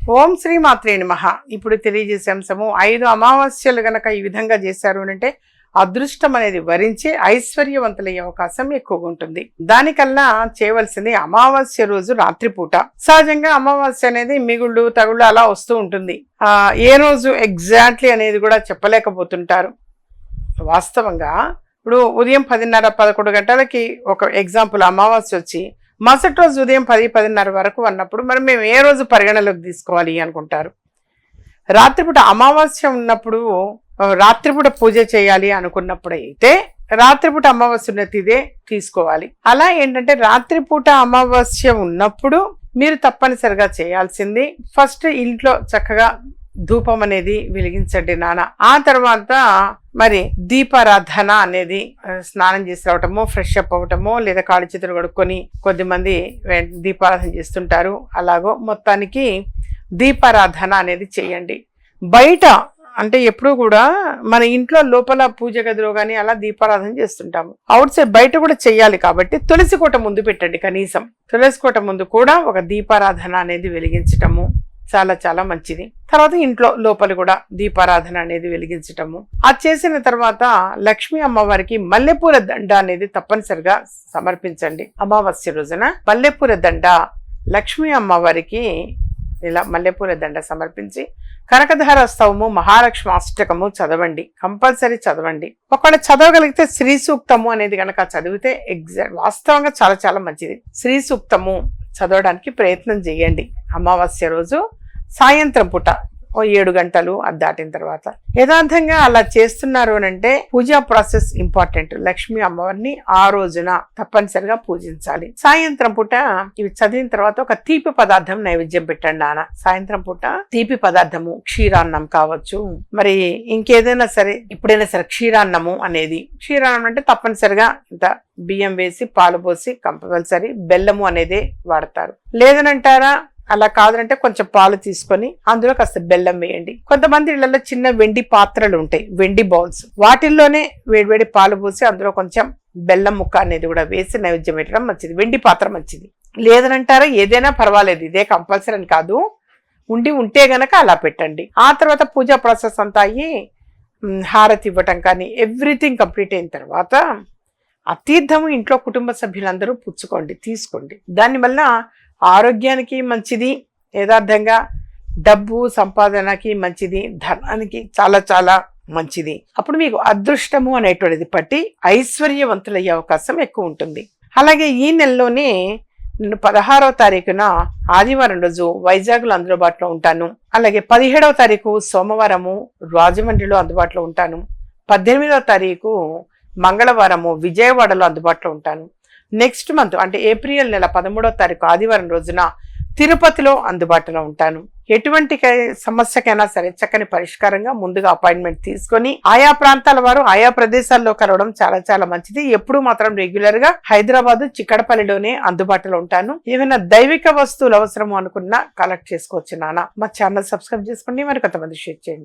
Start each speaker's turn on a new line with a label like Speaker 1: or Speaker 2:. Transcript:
Speaker 1: ఓం శ్రీ మాత్రే నమః. ఇప్పుడు తెలియజేసే అంశము ఐదు అమావాస్యలు గనక ఈ విధంగా చేశారు అంటే అదృష్టం అనేది వరించి ఐశ్వర్యవంతులయ్యే అవకాశం ఎక్కువగా ఉంటుంది. దానికల్లా చేయవలసింది అమావాస్య రోజు రాత్రిపూట. సహజంగా అమావాస్య అనేది మిగుళ్ళు తగుళ్ళు అలా వస్తూ ఉంటుంది. ఆ ఏ రోజు ఎగ్జాక్ట్లీ అనేది కూడా చెప్పలేకపోతుంటారు. వాస్తవంగా ఇప్పుడు ఉదయం పదిన్నర పదకొండు గంటలకి ఒక ఎగ్జాంపుల్ అమావాస్య వచ్చి మరుసటి రోజు ఉదయం పది పదిన్నర వరకు అన్నప్పుడు మరి మేము ఏ రోజు పరిగణలోకి తీసుకోవాలి అనుకుంటారు? రాత్రిపూట అమావాస్య ఉన్నప్పుడు రాత్రిపూట పూజ చేయాలి అనుకున్నప్పుడు అయితే రాత్రిపూట అమావాస్య ఉన్న తిదే తీసుకోవాలి. అలా ఏంటంటే రాత్రిపూట అమావాస్య ఉన్నప్పుడు మీరు తప్పనిసరిగా చేయాల్సింది ఫస్ట్ ఇంట్లో చక్కగా ధూపం అనేది వెలిగించండి నాన్న. ఆ తర్వాత మరి దీపారాధన అనేది స్నానం చేసి రావటమో ఫ్రెష్ అప్ అవ్వటము లేదా కాళ్ళు చేతులు కడుక్కొని కొద్దిమంది దీపారాధన చేస్తుంటారు. అలాగో మొత్తానికి దీపారాధన అనేది చేయండి. బయట అంటే ఎప్పుడూ కూడా మన ఇంట్లో లోపల పూజ గదిలో కానీ అలా దీపారాధన చేస్తుంటాము. అవుట్ సైడ్ బయట కూడా చేయాలి కాబట్టి తులసి కోట ముందు పెట్టండి కనీసం. తులసి కోట ముందు కూడా ఒక దీపారాధన అనేది వెలిగించటము. చాలా చాలా మంచిది. తర్వాత ఇంట్లో లోపల కూడా దీపారాధన అనేది వెలిగించటము. అది చేసిన తర్వాత లక్ష్మీ అమ్మవారికి మల్లెపూల దండ అనేది తప్పనిసరిగా సమర్పించండి. అమావాస్య రోజున మల్లెపూల దండ లక్ష్మీ అమ్మవారికి ఇలా మల్లెపూల దండ సమర్పించి కనకధార స్తవము మహాలక్ష్మి అష్టకము చదవండి. కంపల్సరీ చదవండి. ఒకవేళ చదవగలిగితే శ్రీ సూక్తము అనేది కనుక చదివితే ఎగ్జాక్ట్ వాస్తవంగా చాలా చాలా మంచిది. శ్రీ సూక్తము చదవడానికి ప్రయత్నం చేయండి. అమావాస్య రోజు సాయంత్రం పూట ఓ ఏడు గంటలు అది దాటిన తర్వాత. యథార్థంగా అలా చేస్తున్నారు అని అంటే పూజా ప్రాసెస్ ఇంపార్టెంట్. లక్ష్మి అమ్మవారిని ఆ రోజున తప్పనిసరిగా పూజించాలి. సాయంత్రం పూట ఇవి చదివిన తర్వాత ఒక తీపి పదార్థం నైవేద్యం పెట్టండి నాన్న. సాయంత్రం పూట తీపి పదార్థము క్షీరాన్నం కావచ్చు. మరి ఇంకేదైనా సరే ఎప్పుడైనా సరే క్షీరాన్నము అనేది. క్షీరాన్నం అంటే తప్పనిసరిగా ఇంత బియ్యం వేసి పాలు పోసి కంపల్సరీ బెల్లము అనేది వాడతారు. లేదనంటారా అలా కాదంటే కొంచెం పాలు తీసుకొని అందులో కాస్త బెల్లం వేయండి. కొంతమంది ఇళ్ళలో చిన్న వెండి పాత్రలు ఉంటాయి వెండి బౌల్స్. వాటిల్లోనే వేడివేడి పాలు పోసి అందులో కొంచెం బెల్లం ముక్క అనేది కూడా వేసి నైవేద్యం పెట్టడం మంచిది. వెండి పాత్ర మంచిది. లేదనంటారా ఏదైనా పర్వాలేదు ఇదే కంపల్సరీ అని కాదు. ఉండి ఉంటే గనక అలా పెట్టండి. ఆ తర్వాత పూజా ప్రాసెస్ అంతా అయ్యి హారతి ఇవ్వటం కానీ ఎవ్రీథింగ్ కంప్లీట్ అయిన తర్వాత ఆ తీర్థము ఇంట్లో కుటుంబ సభ్యులందరూ పుచ్చుకోండి తీసుకోండి. దానివల్ల ఆరోగ్యానికి మంచిది యథార్థంగా డబ్బు సంపాదనకి మంచిది ధనానికి చాలా చాలా మంచిది. అప్పుడు మీకు అదృష్టము అనేటువంటిది పట్టి ఐశ్వర్యవంతులయ్యే అవకాశం ఎక్కువ ఉంటుంది. అలాగే ఈ నెలలోనే నేను పదహారవ తారీఖున ఆదివారం రోజు వైజాగ్లో అందుబాటులో ఉంటాను. అలాగే పదిహేడవ తారీఖు సోమవారము రాజమండ్రిలో అందుబాటులో ఉంటాను. పద్దెనిమిదవ తారీఖు మంగళవారము విజయవాడలో అందుబాటులో ఉంటాను. నెక్స్ట్ మంత్ అంటే ఏప్రిల్ నెల పదమూడవ తారీఖు ఆదివారం రోజున తిరుపతిలో అందుబాటులో ఉంటాను. ఎటువంటి సమస్యకైనా సరే చక్కని పరిష్కారంగా ముందుగా అపాయింట్మెంట్ తీసుకొని ఆయా ప్రాంతాల వారు ఆయా ప్రదేశాల్లో కలవడం చాలా చాలా మంచిది. ఎప్పుడు మాత్రం రెగ్యులర్గా హైదరాబాద్ చిక్కడపల్లిలోనే అందుబాటులో ఉంటాను. ఏమైనా దైవిక వస్తువులు అవసరం అనుకున్నా కలెక్ట్ చేసుకోవచ్చు నాన్న. మా ఛానల్ సబ్స్క్రైబ్ చేసుకోండి. మరి కొంతమంది షేర్ చేయండి.